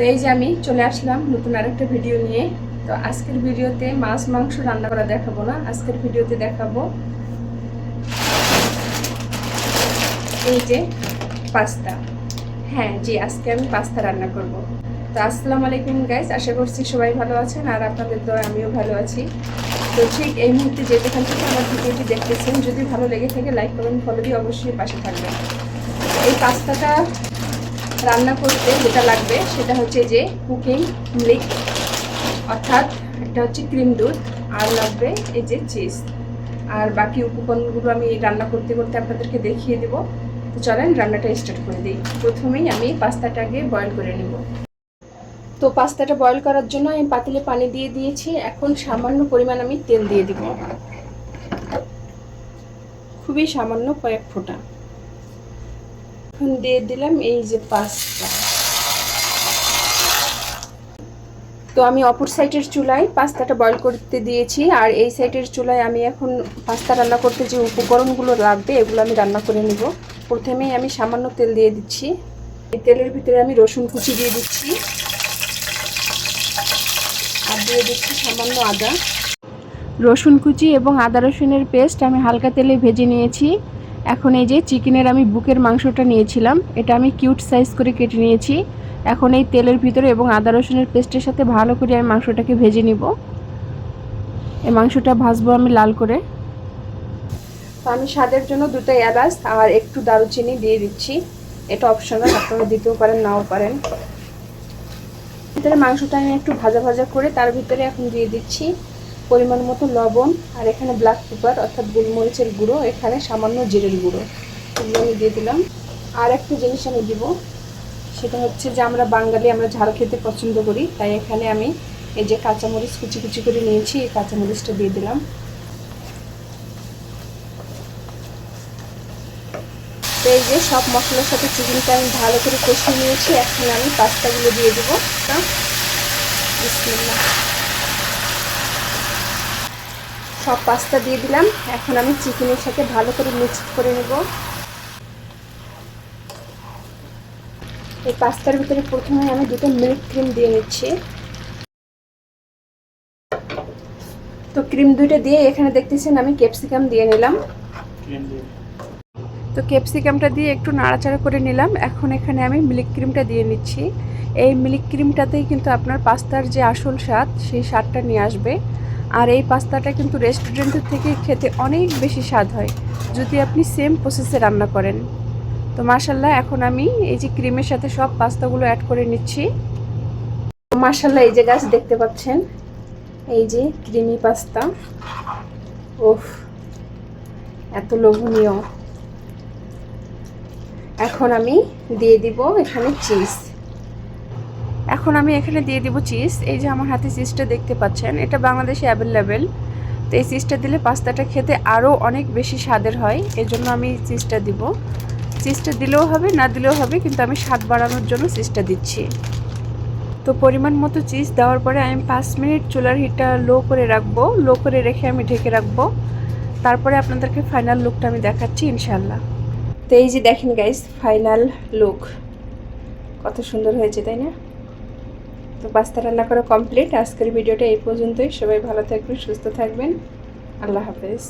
তো এই যে আমি চলে আসলাম নতুন আরেকটা ভিডিও নিয়ে। তো আজকের ভিডিওতে মাছ, মাংস রান্না করা দেখাবো না। আজকের ভিডিওতে দেখাবো এই যে পাস্তা। হ্যাঁ জি, আজকে আমি পাস্তা রান্না করব। তো আসসালামু আলাইকুম গাইস আশা করছি সবাই ভালো আছেন আর আপনাদের দয় আমিও ভালো আছি। তো ঠিক এই মুহূর্তে যে যেখান থেকে আমার ভিডিওটি দেখতেছেন, যদি ভালো লেগে থাকে লাইক কমেন্ট ফলো দিয়ে অবশ্যই পাশে থাকবেন। এই পাস্তাটা রান্না করতে যেটা লাগবে সেটা হচ্ছে যে কুকিং মিল্ক, অর্থাৎ এটা হচ্ছে ক্রিম দুধ, আর লাগবে এই যে চিজ। আর বাকি উপকরণগুলো আমি রান্না করতে করতে আপনাদেরকে দেখিয়ে দেবো। তো চলেন রান্নাটা স্টার্ট করে দিই। প্রথমেই আমি পাস্তাটাকে বয়েল করে নিব। তো পাস্তাটা বয়েল করার জন্য আমি পাতিলে পানি দিয়ে দিয়েছি। এখন সামান্য পরিমাণ আমি তেল দিয়ে দিব। খুবই সামান্য কয়েক ফোঁটা। এখন দিয়ে দিলাম এই যে পাস্তা তো আমি অপর সাইডের চুলায় পাস্তাটা বয়ল করতে দিয়েছি, আর এই সাইডের চুলায় আমি এখন পাস্তা রান্না করতে যে উপকরণগুলো লাগবে, এগুলো আমি রান্না করে নিব। প্রথমেই আমি সামান্য তেল দিয়ে দিচ্ছি। এই তেলের ভিতরে আমি রসুন কুচি দিয়ে দিচ্ছি। আর দিয়ে দিচ্ছি সামান্য আদা। রসুন কুচি এবং আদা রসুনের পেস্ট আমি হালকা তেলে ভেজে নিয়েছি। এখন এই যে চিকেনের আমি বুকের মাংসটা নিয়েছিলাম, এটা আমি কিউট সাইজ করে কেটে নিয়েছি। এখন এই তেলের ভিতরে এবং আদা রসুনের পেস্টের সাথে ভালো করে আমি মাংসটাকে ভেজে নিব। এই মাংসটা ভাজবো আমি লাল করে। তো আমি স্বাদের জন্য দুটো এলাচ আর একটু দারুচিনি দিয়ে দিচ্ছি। এটা অপশনাল আপনারা দিতেও পারেন, নাও পারেন। ভিতরে মাংসটা আমি একটু ভাজা ভাজা করে তার ভিতরে এখন দিয়ে দিচ্ছি। পরিমাণ মতো লবণ আর এখানে ব্ল্যাক পেপার অর্থাৎ গোলমরিচের গুঁড়ো, এখানে সামান্য জিরের গুঁড়ো। এগুলো আমি দিয়ে দিলাম। আর একটা জিনিস আমি দিব, সেটা হচ্ছে যে আমরা বাঙালি, আমরা ঝাল খেতে পছন্দ করি, তাই এখানে আমি এই যে কাঁচামরিচ কুচি কুচি করে নিয়েছি, এই কাঁচামরিচটা দিয়ে দিলাম। তো এই যে সব মশলার সাথে চিকেনটা আমি ভালো করে কষিয়ে নিয়েছি, এখন আমি পাস্তাগুলো দিয়ে দেবো। বিসমিল্লাহ। সব পাস্তা দিয়ে দিলাম। এখন আমি চিকেনের সাথে ভালো করে মিক্স করে নেব। এই পাস্তার ভিতরে প্রথমে আমি দুটো মিল্ক ক্রিম দিয়ে নিচ্ছি। তো ক্রিম দুইটা দিয়ে এখানে দেখতেছেন আমি ক্যাপসিকাম দিয়ে নিলাম। তো ক্যাপসিকামটা দিয়ে একটু নাড়াচাড়া করে নিলাম। এখন এখানে আমি মিল্ক ক্রিমটা দিয়ে নিচ্ছি। এই মিল্ক ক্রিমটাতেই কিন্তু আপনার পাস্তার যে আসল স্বাদ সেই স্বাদটা নিয়ে আসবে। আর এই পাস্তাটা কিন্তু রেস্টুরেন্টের থেকে খেতে অনেক বেশি স্বাদ হয়, যদি আপনি সেম প্রসেসে রান্না করেন। তো মার্শাল্লাহ এখন আমি এই যে ক্রিমের সাথে সব পাস্তাগুলো অ্যাড করে নিচ্ছি। মার্শাল্লাহ এই যে গাছ দেখতে পাচ্ছেন? এই যে ক্রিমি পাস্তা। ওফ এত লোভনীয়। এখন আমি দিয়ে দিব এখানে চিজ এখন আমি এখানে দিয়ে দিব চিজ। এই যে আমার হাতে চিজটা দেখতে পাচ্ছেন, এটা বাংলাদেশে অ্যাভেলেবেল তো এই চিজটা দিলে পাস্তাটা খেতে আরও অনেক বেশি স্বাদের হয়। এই জন্য আমি চিজটা দিব। চিজটা দিলেও হবে, না দিলেও হবে, কিন্তু আমি স্বাদ বাড়ানোর জন্য চিজটা দিচ্ছি। তো পরিমাণ মতো চিজ দেওয়ার পরে আমি পাঁচ মিনিট চুলার হিটটা লো করে রাখব। লো করে রেখে আমি ঢেকে রাখব। তারপরে আপনাদেরকে ফাইনাল লুকটা আমি দেখাচ্ছি ইনশাল্লাহ তো এই যে দেখেন গাইস ফাইনাল লুক কত সুন্দর হয়েছে, তাই না? তো পাস্তা রান্না করা কমপ্লিট আজকের ভিডিওটা এই পর্যন্তই। সবাই ভালো থাকবেন, সুস্থ থাকবেন। আল্লাহ হাফেজ।